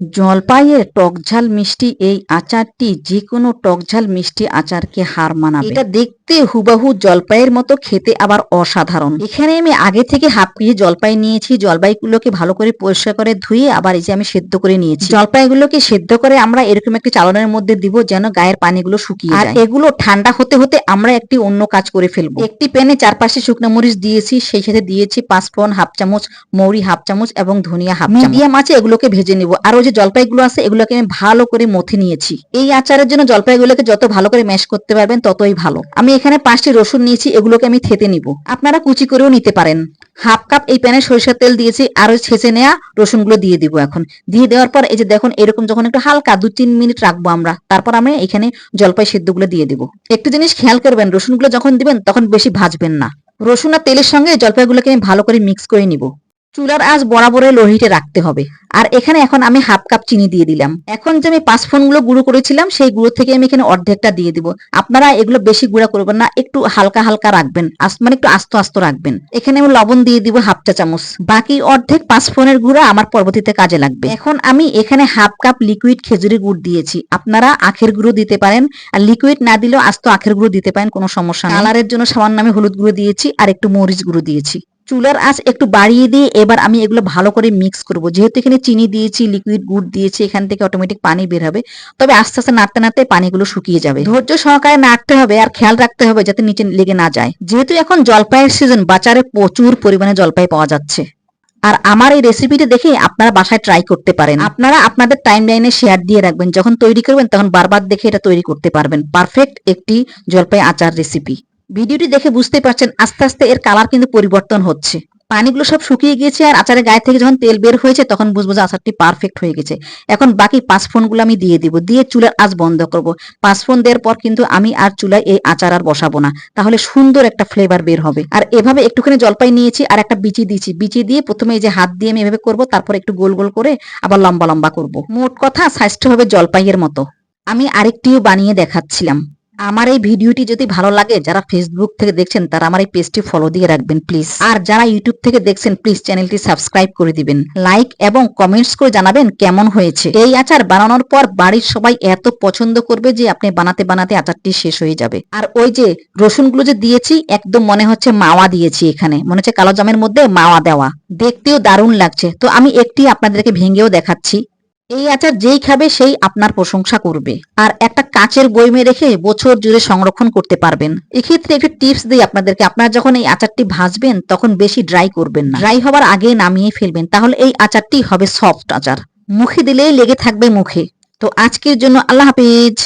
জলপাইয়ের টকঝাল মিষ্টি এই আচারটি যে কোনো টকঝাল মিষ্টি আচারকে হার মানাবে। এটা দেখতে হুবাহু জলপাইয়ের মতো খেতে আবার অসাধারণ। এখানে আমি আগে থেকে হাফ কেজি জলপাই নিয়েছি। জলপাইগুলোকে ভালো করে পরিষ্কার করে ধুয়ে আবার এই যে আমি সেদ্ধ করে নিয়েছি। জলপাইগুলোকে সেদ্ধ করে আমরা এরকম একটি চালনের মধ্যে দিব যেন গায়ের পানিগুলো শুকিয়ে আর এগুলো ঠান্ডা হতে হতে আমরা একটি অন্য কাজ করে ফেলব। একটি প্যানে চারপাশে শুকনো মরিচ দিয়েছি। সেই সাথে দিয়েছি পাঁচ পাঁচফোড়ন হাফ চামচ মৌরি হাফ চামচ এবং ধনিয়া হাফ মিডিয়াম আছে এগুলোকে ভেজে নিব। আর ওই যে জলপাইগুলো আছে, এগুলোকে আমি ভালো করে মথে নিয়েছি। এই আচারের জন্য জলপাইগুলোকে যত ভালো করে ম্যাশ করতে পারবেন, ততই ভালো। আমি এখানে পাঁচটি রসুন নিয়েছি, এগুলোকে আমি থেতে নিব। আপনারা কুচি করেও নিতে পারেন। হাফ কাপ এই প্যানে সরিষার তেল দিয়েছি আরও ছেঁচে নেওয়া রসুনগুলো দিয়ে দিব এখন। দিয়ে দেওয়ার পর এই যে দেখুন, এরকম যখন একটু হালকা দু তিন মিনিট রাখব আমরা, তারপর আমি এখানে জলপাই সেদ্ধগুলো দিয়ে দিব। একটু জিনিস খেয়াল করবেন, রসুনগুলো যখন দিবেন, তখন বেশি ভাজবেন না। রসুন আর তেলের সঙ্গে জলপাইগুলোকে আমি ভালো করে মিক্স করে নিব। চুলার আঁচ বরাবরের লোহিতে রাখতে হবে। আর এখানে এখন আমি হাফ কাপ চিনি দিয়ে দিলাম। এখন যে আমি পাঁচগুলো গুঁড়ো করেছিলাম, সেই গুঁড়ো থেকে আমি এখানে অর্ধেকটা দিয়ে দিব। আপনারা এগুলো বেশি গুঁড়া করবেন না, একটু হালকা হালকা রাখবেন মানে একটু আস্ত আস্ত রাখবেন। এখানে আমি লবণ দিয়ে দিব হাফ চা চামচ। বাকি অর্ধেক পাঁচ ফোনের গুঁড়া আমার পরবর্তীতে কাজে লাগবে। এখন আমি এখানে হাফ কাপ লিকুইড খেজুরি গুড় দিয়েছি। আপনারা আখের গুঁড়ো দিতে পারেন। আর লিকুইড না দিলেও আস্ত আখের গুঁড়ো দিতে পারেন, কোনো সমস্যা কালারের জন্য সামান্য আমি হলুদ গুঁড়ো দিয়েছি, আর একটু মরিচ গুঁড়ো দিয়েছি। চুলার আঁচ একটু বাড়িয়ে দিয়ে এবার আমি এগুলো ভালো করে মিক্স করব। যেহেতু এখানে চিনি দিয়েছি লিকুইড গুড় দিয়েছি, এখান থেকে অটোমেটিক পানি বের হবে। তবে আস্তে আস্তে নাড়তে নাড়তে পানিগুলো শুকিয়ে যাবে। ধৈর্য সহকারে নাড়তে হবে আর খেয়াল রাখতে হবে যাতে নিচে লেগে না যায়। যেহেতু এখন জলপাইয়ের সিজন বাজারে প্রচুর পরিমাণে জলপাই পাওয়া যাচ্ছে। আর আমার এই রেসিপিটা দেখে আপনারা বাসায় ট্রাই করতে পারেন। আপনারা আপনাদের টাইম লাইনে শেয়ার দিয়ে রাখবেন। যখন তৈরি করবেন, তখন বারবার দেখে এটা তৈরি করতে পারবেন। পারফেক্ট একটি জলপাই আচার রেসিপি ভিডিওটি দেখে বুঝতে পারছেন, আস্তে আস্তে এর কালার কিন্তু পরিবর্তন হচ্ছে। পানিগুলো সব শুকিয়ে গিয়েছে আর আচারের গায়ে থেকে যখন তেল বের হয়েছে তখন বুঝব যে আচারটি পারফেক্ট হয়ে গেছে। এখন বাকি পাঁচফোড়নগুলো আমি দিয়ে দিব, দিয়ে চুলার আজ বন্ধ করব। পাঁচফোড়ন দেওয়ার পর কিন্তু আমি আর চুলায় এই আচার আর বসাবো না। তাহলে সুন্দর একটা ফ্লেভার বের হবে। আর এভাবে একটুখানি জলপাই নিয়েছি আর একটা বিচি দিয়েছি। বিচি দিয়ে প্রথমে এই যে হাত দিয়ে আমি এভাবে করব, তারপর একটু গোল গোল করে আবার লম্বা লম্বা করব। মোট কথা সাইজটা হবে জলপাইয়ের মতো। আমি আরেকটিও বানিয়ে দেখাচ্ছিলাম। আমার এই ভিডিওটি যদি ভালো লাগে, যারা ফেসবুক থেকে দেখছেন, তারা আমার এই পেজটি ফলো দিয়ে রাখবেন প্লিজ আর যারা ইউটিউব থেকে দেখছেন প্লিজ চ্যানেলটি সাবস্ক্রাইব করে দিবেন। লাইক এবং কমেন্টস করে জানাবেন কেমন হয়েছে। এই আচার বানানোর পর বাড়ির সবাই এত পছন্দ করবে যে আপনি বানাতে বানাতে আচারটি শেষ হয়ে যাবে। আর ওই যে রসুনগুলো যে দিয়েছি, একদম মনে হচ্ছে মাওয়া দিয়েছি এখানে। মনে হচ্ছে কালো জামের মধ্যে মাওয়া দেওয়া। দেখতেও দারুণ লাগছে। তো আমি একটি আপনাদেরকে ভেঙেও দেখাচ্ছি। এই আচার যেই খাবে সেই আপনার প্রশংসা করবে। আর একটা কাঁচের বইমে রেখে বছর জুড়ে সংরক্ষণ করতে পারবেন। এক্ষেত্রে একটি টিপস দিই আপনাদেরকে। আপনারা যখন এই আচারটি ভাজবেন, তখন বেশি ড্রাই করবেন না। ড্রাই হবার আগে নামিয়ে ফেলবেন। তাহলে এই আচারটি হবে সফট আচার। মুখে দিলেই লেগে থাকবে মুখে। তো আজকের জন্য আল্লাহ হাফিজ।